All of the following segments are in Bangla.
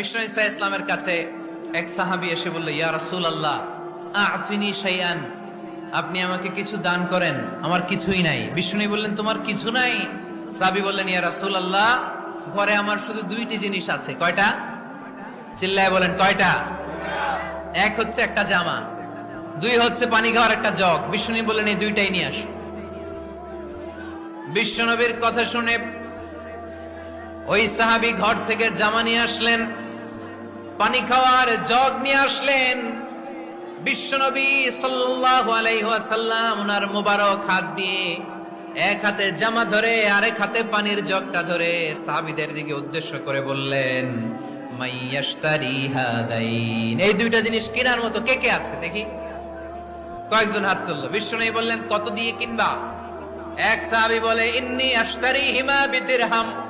বিষ্ণু ইসা ইসলামের কাছে এক সাহাবি এসে বলল, ইয়া রাসূল আল্লাহ আফিনি শাইআন। আপনি আমাকে কিছু দান করেন, আমার কিছুই নাই। বিষ্ণু বললেন, তোমার কিছু নাই? সাহাবি বললেন, ইয়া রাসূল আল্লাহ ঘরে আমার শুধু দুইটি জিনিস আছে। কয়টা? চিল্লায় বলেন, কয়টা? এক হচ্ছে একটা জামা, দুই হচ্ছে পানি খাওয়ার একটা জগ। বিষ্ণু বললেন, এই দুইটাই নিয়ে আসো। বিশ্বনবীর কথা শুনে ওই সাহাবি ঘর থেকে জামা নিয়ে আসলেন। পানি খাওয়ার জগ নিয়ে আসলেন। বিশ্বনবী আলাইহি ওনার মোবারক হাত দিয়ে এক হাতে জামা ধরে, আরেক হাতে পানির জগটা ধরে সাহাবীদের দিকে উদ্দেশ্য করে বললেন এই দুইটা জিনিস কেনার মতো কে কে আছে? দেখি। কয়েকজন হাত তুললো। বিশ্বনবী বললেন, কত দিয়ে কিনবা? এক সাহাবী বলে, ইন্নি আশতারি হিমা বিদিরহাম।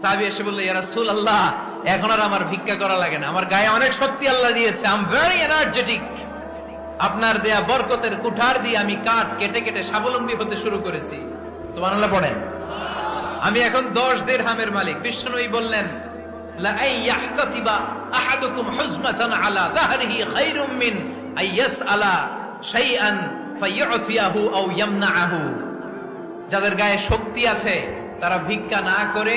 সাহাবি এসে বলল, ইয়া রাসূল আল্লাহ এখন আর আমার ভিক্ষা করা লাগে না। আমার গায়ে অনেক শক্তি আল্লাহ দিয়েছে। আই এম ভেরি এনার্জেটিক আপনার দেয়া বরকতের কুঠার দিয়ে আমি কাঠ কেটে কেটে স্বাবলম্বী হতে শুরু করেছি। সুবহানাল্লাহ পড়েন। আমি এখন দশ দিরহামের মালিক। বিষ্ণুই বললেন আহাদুকুম হুজমাতান আলা যাহরিহি খায়রুম মিন আই ইয়াসআলা শাইআন ফায়ু'তিয়াহু আও ইয়ামনাআহু। যাদের গায়ে শক্তি আছে, তারা ভিক্ষা না করে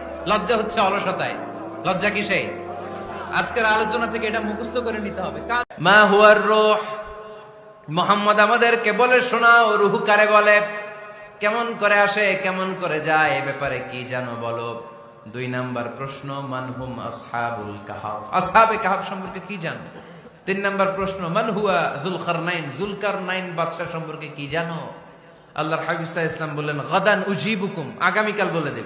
লজ্জা হচ্ছে অলসতায়। লজ্জা কিসে? আজকের আলোচনা থেকে এটা মুখস্থ করে নিতে হবে। মা হুয়ার রূহ। মোহাম্মদ আমাদেরকে বলে শোনাও, রুহু কারে বলে? কেমন করে আসে, কেমন করে যায়, এ ব্যাপারে কি জানো বলো? দুই নাম্বার প্রশ্ন মানহুম আসহাবুল কাহাফ। আসহাবে কাহাফ সম্পর্কে কি জানো? তিন নাম্বার প্রশ্ন, মান হুয়া জুলকারনাইন? জুলকারনাইন বাদশা সম্পর্কে কি জানো? আল্লাহর হাবিব ইসলাম বললেন, গাদান উজিবুকুম। আগামীকাল বলে দেব।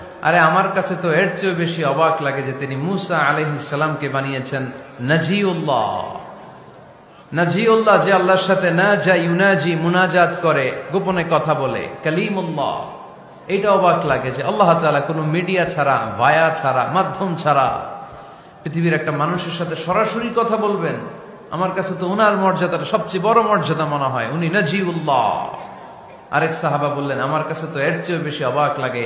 আরে আমার কাছে তো এর চেয়েও বেশি অবাক লাগে যে তিনি মুসা আলহিসামকে বানিয়েছেন নাজিউল্লাহ। নাজিউল্লাহ যে আল্লাহর সাথে না যা ইউনাজি মুনাজাত করে, গোপনে কথা বলে, কালিমুল্লাহ। এটা অবাক লাগে যে আল্লাহ তাআলা কোনো মিডিয়া ছাড়া, ভায়া ছাড়া, মাধ্যম ছাড়া পৃথিবীর একটা মানুষের সাথে সরাসরি কথা বলবেন। আমার কাছে তো ওনার মর্যাদাটা সবচেয়ে বড় মর্যাদা মনে হয়, উনি নাজিউল্লাহ। আরেক সাহাবা বললেন, আমার কাছে তো এর চেয়েও বেশি অবাক লাগে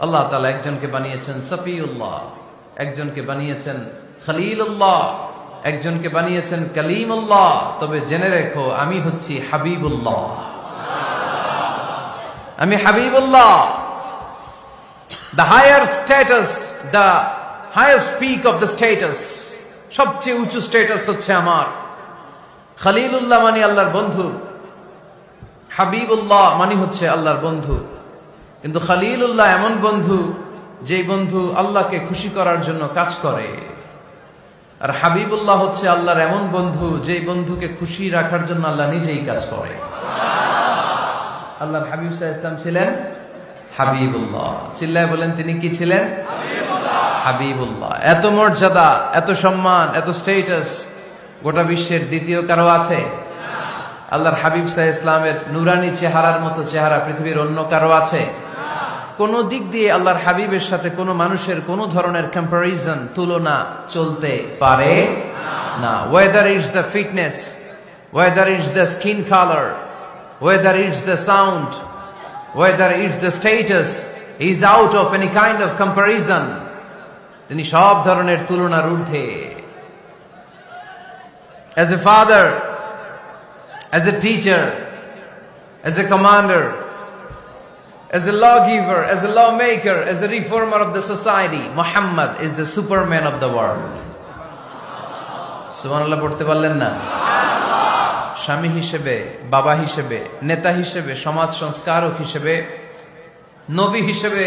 আল্লাহ তালা একজনকে বানিয়েছেন সফিউল্লাহ, একজনকে বানিয়েছেন খলিলুল্লাহ, একজনকে বানিয়েছেন কালিমুল্লাহ। তবে জেনে রেখো, আমি হচ্ছি হাবিবুল্লাহ। আমি Habibullah. The higher status the higher speak of the status সবচেয়ে উঁচু স্ট্যাটাস হচ্ছে আমার। খালিলুল্লাহ মানে আল্লাহর বন্ধু। হাবিবুল্লাহ মানে হচ্ছে আল্লাহর বন্ধু। কিন্তু খালিলুল্লাহ এমন বন্ধু, যেই বন্ধু আল্লাহকে খুশি করার জন্য কাজ করে। আর হাবিবুল্লাহ হচ্ছে আল্লাহর এমন বন্ধু, যেই বন্ধুকে খুশি রাখার জন্য আল্লাহ নিজেই কাজ করে। আল্লাহর হাবিব সাহা ইসলাম ছিলেন হাবিবুল্লাহ। চিল্লায় বলেন, তিনি কি ছিলেন? হাবিবুল্লাহ। এত মর্যাদা, এত সম্মান, এত স্টেটাস গোটা বিশ্বের দ্বিতীয় কারও আছে? আল্লাহর হাবিব সাহ ইসলামের নুরানি চেহারার মতো চেহারা পৃথিবীর অন্য কারও আছে? কোন দিক দিয়ে আল্লাহর হাবিবের সাথে কোনো মানুষের কোনো ধরনের কম্পারিজন তুলনা চলতে পারে না। Whether is the fitness whether is the skin colour whether is the sound whether is the status is out of any kind of comparison তিনি সব ধরনের তুলনার ঊর্ধ্বে। As a father, as a teacher, as a commander, as a lawgiver, as a lawmaker, as a reformer of the society, Muhammad is the superman of the world. সুবহানাল্লাহ পড়তে পারলেন না? স্বামী হিসেবে বাবা হিসেবে নেতা হিসেবে সমাজ সংস্কারক হিসেবে নবী হিসেবে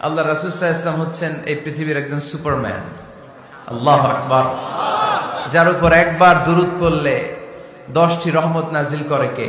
আল্লাহ রাসুল ইসলাম হচ্ছেন এই পৃথিবীর একজন সুপারম্যান। আল্লাহ আকবার। যার উপর একবার দুরুদ পড়লে দশটি রহমত নাজিল করে কে?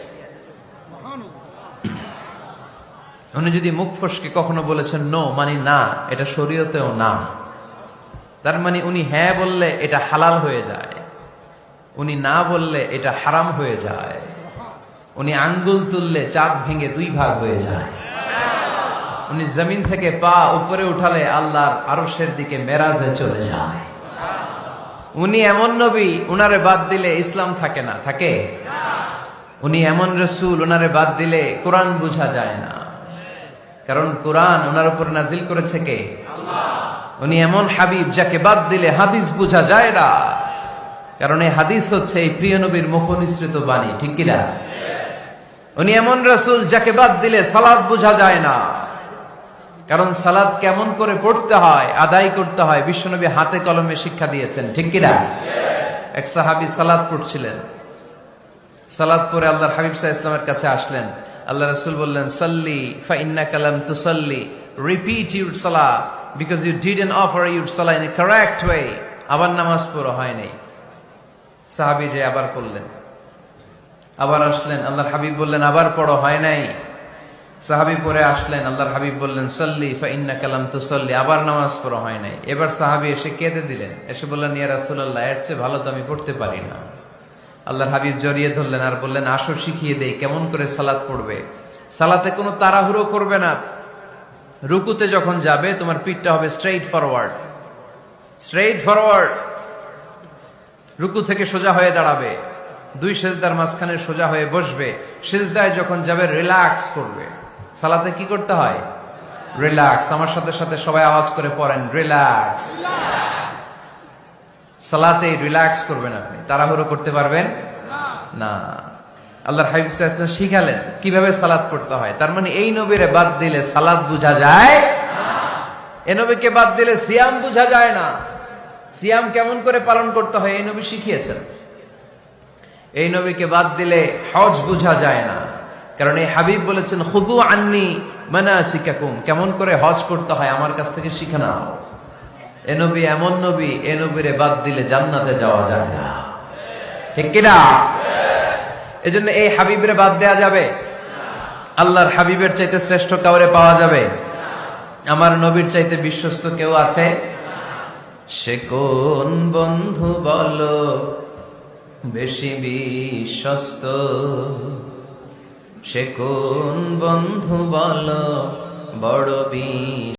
উনি যদি মুখ ফসকে কখনো বলেছেন নো মানে না, এটা শরীয়তেও না। তার মানে উনি হ্যাঁ বললে এটা হালাল হয়ে যায়। উনি না বললে এটা হারাম হয়ে যায়। উনি আঙ্গুল তুললে চাপ ভেঙে দুই ভাগ হয়ে যায়। উনি জমিন থেকে পা উপরে উঠালে আল্লাহর আরশের দিকে মেরাজে চলে যায়। উনি এমন নবী, উনারে বাদ দিলে ইসলাম থাকে না, থাকে? উনি এমন রসুল, উনারে বাদ দিলে কোরআন বুঝা যায় না। কারণ কোরআন ওনার উপর নাজিল করেছে কে? উনি এমন হাবিব যাকে বাদ দিলে হাদিস বুঝা যায় না। কারণ এই হাদিস হচ্ছে এই প্রিয় নবীর মুখনিসৃত বাণী, ঠিক কিনা? উনি এমন রসুল যাকে বাদ দিলে সালাদ বুঝা যায় না। কারণ সালাদ কেমন করে পড়তে হয়, আদায় করতে হয়, বিশ্বনবী হাতে কলমে শিক্ষা দিয়েছেন, ঠিক কিনা? এক সাহাবি সালাদ পড়ছিলেন। সালাদ পরে আল্লাহর হাবিব সাহা ইসলামের কাছে আসলেন। আল্লাহ রসুল বললেন, সাল্লি ফা ইন্না কালাম তুসাল্লি। রিপিট ইউর সালা because you did an offer your সালা ইন কারেক্ট ওয়ে আবার নামাজ পড়ো হয় নাই সাহাবি যে আবার পড়লেন আবার আসলেন, আল্লাহর হাবিব বললেন, আবার পড়ো হয় নাই। সাহাবি পরে আসলেন, আল্লাহর হাবিব বললেন, সল্লি ফা ইন্না কালাম তুসল্লি। আবার নামাজ পড়ো হয় নাই। এবার সাহাবি এসে কেঁদে দিলেন। এসে বললেন, ইয়া রাসূলুল্লাহ, এর চেয়ে ভালো তো আমি পড়তে পারি না। আল্লাহর হাবিব জড়িয়ে ধরলেন আর বললেন, আসো শিখিয়ে দেই, কেমন করে সালাত পড়বে? সালাতে কোনো তাড়াহুড়ো করবে না। রুকুতে যখন যাবে, তোমার পিঠটা হবে স্ট্রেইট ফরওয়ার্ড স্ট্রেইট ফরওয়ার্ড রুকু থেকে সোজা হয়ে দাঁড়াবে। দুই সেজদার মাঝখানে সোজা হয়ে বসবে। সেজদায় যখন যাবে রিল্যাক্স করবে। সালাতে কি করতে হয়? রিল্যাক্স আমার সাথে সাথে সবাই আওয়াজ করে পড়েন রিল্যাক্স সালাতে রিল্যাক্স করবেন আপনি। তাড়াহুড়ো করতে পারবেন? না। আল্লাহর হাবিব শিখালেন কীভাবে সালাদ পড়তে হয়। তার মানে এই নবীরে বাদ দিলে সালাদ বুঝা যায় এ নবীকে বাদ দিলে সিয়াম বুঝা যায় না। সিয়াম কেমন করে পালন করতে হয় এই নবী শিখিয়েছেন। এই নবীকে বাদ দিলে হজ বুঝা যায় না। কারণ এই হাবিব বলেছেন খুদু আন্নি মানাসিকাকুম। কেমন করে হজ করতে হয় আমার কাছ থেকে শিখে নাও। এ নবী এমন নবী, এ নবীরে বাদ দিলে জান্নাতে যাওয়া যায় না। ঠিক কিনা? এজন্য এই হাবিবের বাদ দেয়া যাবে। আল্লাহর হাবিবের চাইতে শ্রেষ্ঠ কাউরে পাওয়া যাবে। আমার নবীর চাইতে বিশ্বস্ত কেউ আছে? সে কোন বন্ধু বলো, বেশি বিশ্বস্ত? সে কোন বন্ধু বলো, বড় বি